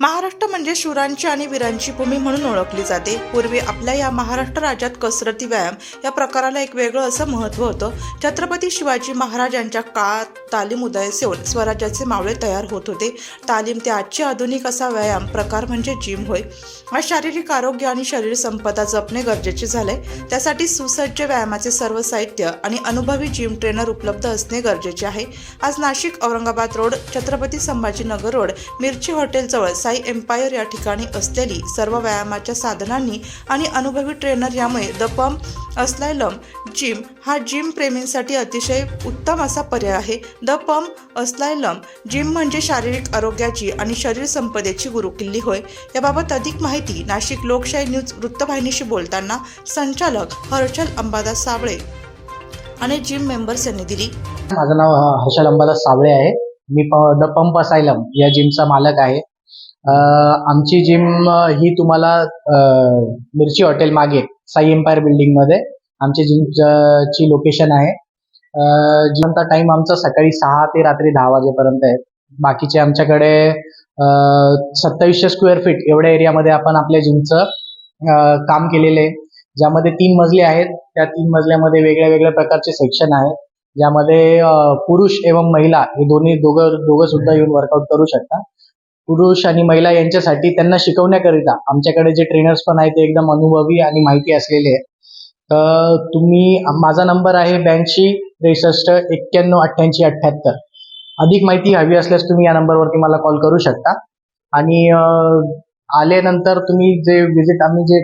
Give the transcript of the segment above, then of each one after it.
महाराष्ट्र म्हणजे शूरांची आणि वीरांची भूमी म्हणून ओळखली जाते. पूर्वी आपल्या या महाराष्ट्र राज्यात कसरती व्यायाम या प्रकाराला एक वेगळं असं महत्त्व होतं. छत्रपती शिवाजी महाराज यांच्या काळात तालीम उदयास येऊन स्वराज्याचे मावळे तयार होत होते. तालीम ते आजचे आधुनिक असा व्यायाम प्रकार म्हणजे जिम होय. आज शारीरिक आरोग्य आणि शरीर संपदा जपणे गरजेचे झाले त्यासाठी सुसज्ज व्यायामाचे सर्व साहित्य आणि अनुभवी जिम ट्रेनर उपलब्ध असणे गरजेचे आहे. आज नाशिक औरंगाबाद रोड छत्रपती संभाजीनगर रोड मिरची हॉटेलजवळ साई एम्पायर या ठिकाणी असलेली सर्व व्यायामाच्या साधनांनी आणि अनुभवी ट्रेनर यामुळे द पंप अस्लायलम जिम हा जिम प्रेमींसाठी अतिशय उत्तम असा पर्याय आहे. द पंप अस्लायलम जिम म्हणजे शारीरिक आरोग्याची आणि शरीर संपदेची गुरुकिल्ली होय. याबाबत अधिक माहिती नाशिक लोकशाही न्यूज वृत्तवाहिनीशी बोलताना संचालक हर्षल अंबादास साबळे आणि जिम मेंबर्स यांनी दिली. माझं नाव हर्षल अंबादास साबळे आहे. मी प द पंप असायलम या जिमचा मालक आहे. आमची जिम ही तुम्हाला मिरची हॉटेल मागे साई एम्पायर बिल्डिंगमध्ये आमची जिम ची लोकेशन आहे. जिमचा टाइम आमचा सकाळी सहा ते रात्री दहा वाजेपर्यंत आहे. बाकीचे आमच्याकडे सत्तावीसशे स्क्वेअर फीट एवढ्या एरियामध्ये आपण आपल्या जिमचं काम केलेलं आहे. ज्यामध्ये तीन मजले आहेत. त्या तीन मजल्यामध्ये वेगळ्या वेगळ्या प्रकारचे सेक्शन आहेत. ज्यामध्ये पुरुष एवं महिला हे दोन्ही दोघं दोघं सुद्धा येऊन वर्कआउट करू शकतात पुरुष आणि महिला यांच्यासाठी त्यांना शिकवण्याकरिता आमच्याकडे जे ट्रेनर्स पण आहेत ते एकदम अनुभवी आणि माहिती असलेले आहेत. तुम्ही माझा नंबर आहे ब्याऐंशी त्रेसष्ट एक्क्याण्णव अठ्ठ्याऐंशी अठ्ठ्याहत्तर. अधिक माहिती हवी असल्यास तुम्ही या नंबरवरती मला कॉल करू शकता. आणि आल्यानंतर तुम्ही जे विजिट आम्ही जे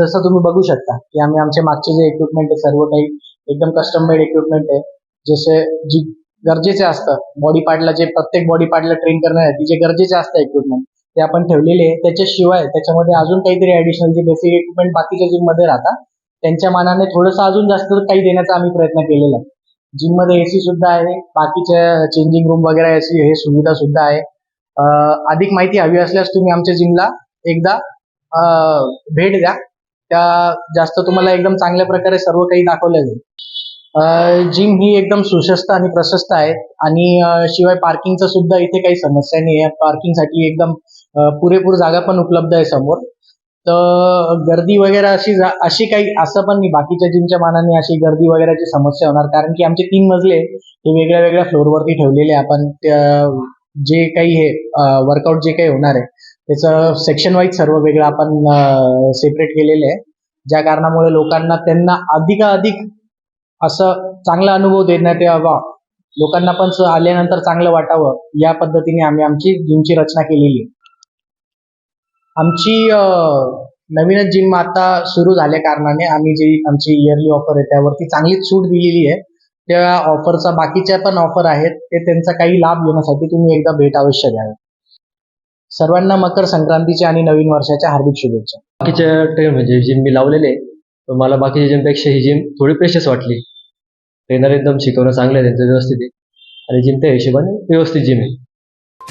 जसं तुम्ही बघू शकता की आम्ही आमचे मागचे जे इक्विपमेंट आहे सर्व काही एकदम कस्टम मेड इक्विपमेंट आहे. जसे जी गरजेचे असतं बॉडी पार्टला जे प्रत्येक बॉडी पार्टला ट्रेन करण्यासाठी जे गरजेचे असतं इक्विपमेंट ते आपण ठेवलेले आहे. त्याच्याशिवाय त्याच्यामध्ये अजून काहीतरी ऍडिशनल जे बेसिक इक्विपमेंट बाकीच्या जिममध्ये राहतात त्यांच्या मानाने थोडंसं अजून जास्त काही देण्याचा आम्ही प्रयत्न केलेला आहे. जिममध्ये एसी सुद्धा आहे बाकीच्या चेंजिंग रूम वगैरे अशी हे सुविधा सुद्धा आहे. अधिक माहिती हवी असल्यास तुम्ही आमच्या जिमला एकदा भेट द्या. त्या जास्त तुम्हाला एकदम चांगल्या प्रकारे सर्व काही दाखवलं जाईल. जिम ही एकदम सुशस्त आणि प्रशस्त आहे आणि शिवाय पार्किंगचं सुद्धा इथे काही समस्या नाही आहे पार्किंगसाठी एकदम पुरेपूर जागा पण उपलब्ध आहे समोर. तर गर्दी वगैरे अशी जा- अशी काही असं पण नाही. बाकीच्या जिमच्या मानाने अशी गर्दी वगैरेची समस्या होणार. कारण की आमचे तीन मजले हे वेगळ्या वेगळ्या फ्लोअरवरती ठेवलेले आपण त्या- जे काही हे वर्कआउट जे काही होणार आहे त्याचं सेक्शन वाईज सर्व वेगळं आपण सेपरेट केलेलं आहे. ज्या कारणामुळे लोकांना त्यांना अधिकाधिक असं चांगला अनुभव देण्यात यावा. लोकांना पण आल्यानंतर चांगलं वाटावं. या पद्धतीने आम्ही आमची जिमची रचना केलेली आहे. आमची नवीनच जिम आता सुरू झाल्या कारणाने आम्ही जी आमची इयरली ऑफर आहे त्यावरती चांगलीच सूट दिलेली आहे. त्या ऑफरचा बाकीच्या पण ऑफर आहेत ते त्यांचा काही लाभ घेण्यासाठी तुम्ही एकदा भेट अवश्य द्यावे. सर्वांना मकर संक्रांतीच्या आणि नवीन वर्षाच्या हार्दिक शुभेच्छा. बाकीच्या ट्रेन म्हणजे जिम मी लावलेले पण मला बाकीच्या जिमपेक्षा ही जिम थोडी प्रेशस वाटली. ट्रेनर एकदम शिकवणं चांगलं आहे त्यांचं व्यवस्थित आहे. आणि जिम त्या हिशोबाने व्यवस्थित जिम आहे.